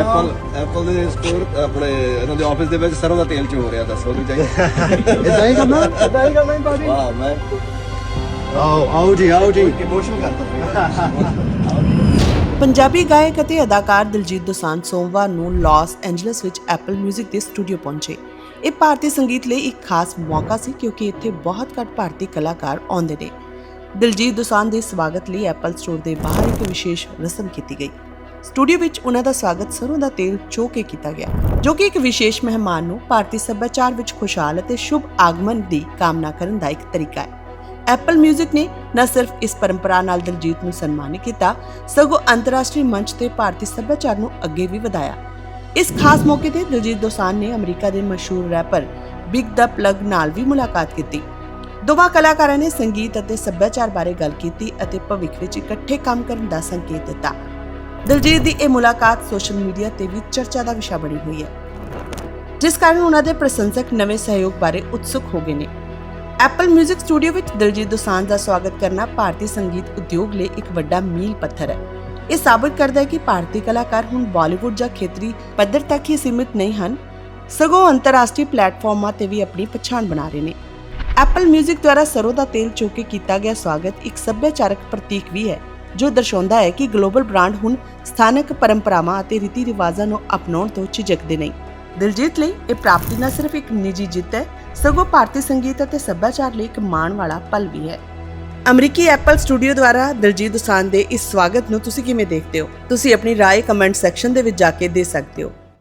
Apple Apple ਦੇ store ਆਪਣੇ ਇਹਨਾਂ ਦੇ ਆਫਿਸ ਦੇ ਵਿੱਚ ਸਰੋਂ ਦਾ ਤੇਲ ਚ ਹੋ ਰਿਹਾ ਦੱਸੋ ਵੀ ਚਾਹੀਦਾ। ਇਦਾਂ ਹੀ ਕਰਨਾ ਇਦਾਂ ਹੀ ਕਰਨਾ ਹੀ ਭਾਜੀ ਵਾਹ ਮੈਂ ਆਓ ਆਓ ਜੀ ਆਓ ਜੀ। ਇਮੋਸ਼ਨ ਕਰਦਾ ਪੰਜਾਬੀ ਗਾਇਕ ਅਤੇ ਅਦਾਕਾਰ ਦਿਲਜੀਤ ਦੋਸਾਂਝ ਸੋਮਵਾਰ ਨੂੰ ਲਾਸ ਐਂਜਲਸ ਵਿੱਚ ਐਪਲ 뮤직 ਦੇ ਸਟੂਡੀਓ ਪਹੁੰਚੇ। ਇਹ ਭਾਰਤੀ ਸੰਗੀਤ ਲਈ ਇੱਕ ਖਾਸ ਮੌਕਾ ਸੀ ਕਿਉਂਕਿ ਇੱਥੇ ਬਹੁਤ ਘੱਟ ਭਾਰਤੀ ਕਲਾਕਾਰ ਆਉਂਦੇ ਨੇ। ਦਿਲਜੀਤ ਦੋਸਾਂਝ ਦੇ ਸਵਾਗਤ ਲਈ ਐਪਲ ਸਟੋਰ ਦੇ ਬਾਹਰ ਇੱਕ ਵਿਸ਼ੇਸ਼ ਰਸਮ ਕੀਤੀ ਗਈ। ਸਟੂਡੀਓ ਵਿੱਚ ਉਹਨਾਂ ਦਾ ਸਵਾਗਤ ਸਰੋਂ ਦਾ ਤੇਲ ਚੋ ਕੇ ਕੀਤਾ ਗਿਆ, ਜੋ ਕਿ ਇੱਕ ਵਿਸ਼ੇਸ਼ ਮਹਿਮਾਨ ਨੂੰ ਭਾਰਤੀ ਸੱਭਿਆਚਾਰ ਵਿੱਚ ਖੁਸ਼ਹਾਲ ਅਤੇ ਸ਼ੁਭ ਆਗਮਨ ਦੀ ਕਾਮਨਾ ਕਰਨ ਦਾ ਇੱਕ ਤਰੀਕਾ ਹੈ। ਐਪਲ 뮤직 ਨੇ ਨਾ ਸਿਰਫ ਇਸ ਪਰੰਪਰਾ ਨਾਲ ਦਿਲਜੀਤ ਨੂੰ ਸਨਮਾਨਿਤ ਕੀਤਾ, ਸਗੋਂ ਅੰਤਰਰਾਸ਼ਟਰੀ ਮੰਚ ਤੇ ਭਾਰਤੀ ਸੱਭਿਆਚਾਰ ਨੂੰ ਅੱਗੇ ਵੀ ਵਧਾਇਆ। ਇਸ ਖਾਸ ਮੌਕੇ ਤੇ ਦਿਲਜੀਤ ਦੋਸਾਂਝ ਨੇ ਅਮਰੀਕਾ ਦੇ ਮਸ਼ਹੂਰ ਰੈਪਰ ਬਿਗ ਦਾ ਪਲੱਗ ਨਾਲ ਵੀ ਮੁਲਾਕਾਤ ਕੀਤੀ। ਦੋਵਾਂ ਕਲਾਕਾਰਾਂ ਨੇ ਸੰਗੀਤ ਅਤੇ ਸੱਭਿਆਚਾਰ ਬਾਰੇ ਗੱਲ ਕੀਤੀ ਅਤੇ ਭਵਿੱਖ ਵਿੱਚ ਇਕੱਠੇ ਕੰਮ ਕਰਨ ਦਾ ਸੰਕੇਤ ਦਿੱਤਾ। ਦਿਲਜੀਤ ਦੀ ਇਹ ਮੁਲਾਕਾਤ ਸੋਸ਼ਲ ਮੀਡੀਆ ਤੇ ਵੀ ਚਰਚਾ ਦਾ ਵਿਸ਼ਾ ਬਣੀ ਹੋਈ ਹੈ ਜਿਸ ਕਾਰਨ ਉਹਨਾਂ ਦੇ ਪ੍ਰਸ਼ੰਸਕ ਨਵੇਂ ਸਹਿਯੋਗ ਬਾਰੇ ਉਤਸੁਕ ਹੋ ਗਏ ਨੇ ਐਪਲ 뮤직 ਸਟੂਡੀਓ ਵਿੱਚ ਦਿਲਜੀਤ ਦੋਸਾਂਝ ਦਾ ਸਵਾਗਤ ਕਰਨਾ ਭਾਰਤੀ ਸੰਗੀਤ ਉਦਯੋਗ ਲਈ ਇੱਕ ਵੱਡਾ ਮੀਲ ਪੱਥਰ ਹੈ ਇਹ ਸਾਬਤ ਕਰਦਾ ਹੈ ਕਿ ਭਾਰਤੀ ਕਲਾਕਾਰ ਹੁਣ ਬਾਲੀਵੁੱਡ ਜਾਂ ਖੇਤਰੀ ਪੱਧਰ ਤੱਕ ਹੀ ਸੀਮਿਤ ਨਹੀਂ ਹਨ ਸਗੋਂ ਅੰਤਰਰਾਸ਼ਟਰੀ ਪਲੇਟਫਾਰਮਾਂ ਤੇ ਵੀ ਆਪਣੀ ਪਛਾਣ ਬਣਾ ਰਹੇ ਨੇ ਐਪਲ 뮤직 ਦੁਆਰਾ ਸਰੋਂ ਦਾ ਤੇਲ ਚੋ ਕੇ ਕੀਤਾ ਗਿਆ ਸਵਾਗਤ ਇੱਕ ਸੱਭਿਆਚਾਰਕ ਪ੍ਰਤੀਕ ਵੀ ਹੈ ਜੋ ਦਰਸਾਉਂਦਾ ਹੈ ਕਿ ਗਲੋਬਲ ਬ੍ਰਾਂਡ ਹੁਣ ਸਥਾਨਕ ਪਰੰਪਰਾਵਾਂ ਅਤੇ ਰੀਤੀ ਰਿਵਾਜਾਂ ਨੂੰ ਅਪਣਾਉਣ ਤੋਂ ਝਿਜਕਦੇ ਨਹੀਂ ਦਿਲਜੀਤ ਲਈ ਇਹ ਪ੍ਰਾਪਤੀ ਨਾ ਸਿਰਫ ਇੱਕ ਨਿੱਜੀ ਜਿੱਤ ਹੈ ਸਗੋਂ ਭਾਰਤੀ ਸੰਗੀਤ ਅਤੇ ਸੱਭਿਆਚਾਰ ਲਈ ਇੱਕ ਮਾਣ ਵਾਲਾ ਪਲ ਵੀ ਹੈ ਅਮਰੀਕੀ ਐਪਲ ਸਟੂਡੀਓ ਦੁਆਰਾ ਦਿਲਜੀਤ ਦੋਸਾਂਝ ਦੇ ਇਸ ਸਵਾਗਤ ਨੂੰ ਤੁਸੀਂ ਕਿਵੇਂ ਦੇਖਦੇ ਹੋ ਤੁਸੀਂ ਆਪਣੀ رائے ਕਮੈਂਟ ਸੈਕਸ਼ਨ ਦੇ ਵਿੱਚ ਜਾ ਕੇ ਦੇ ਸਕਦੇ ਹੋ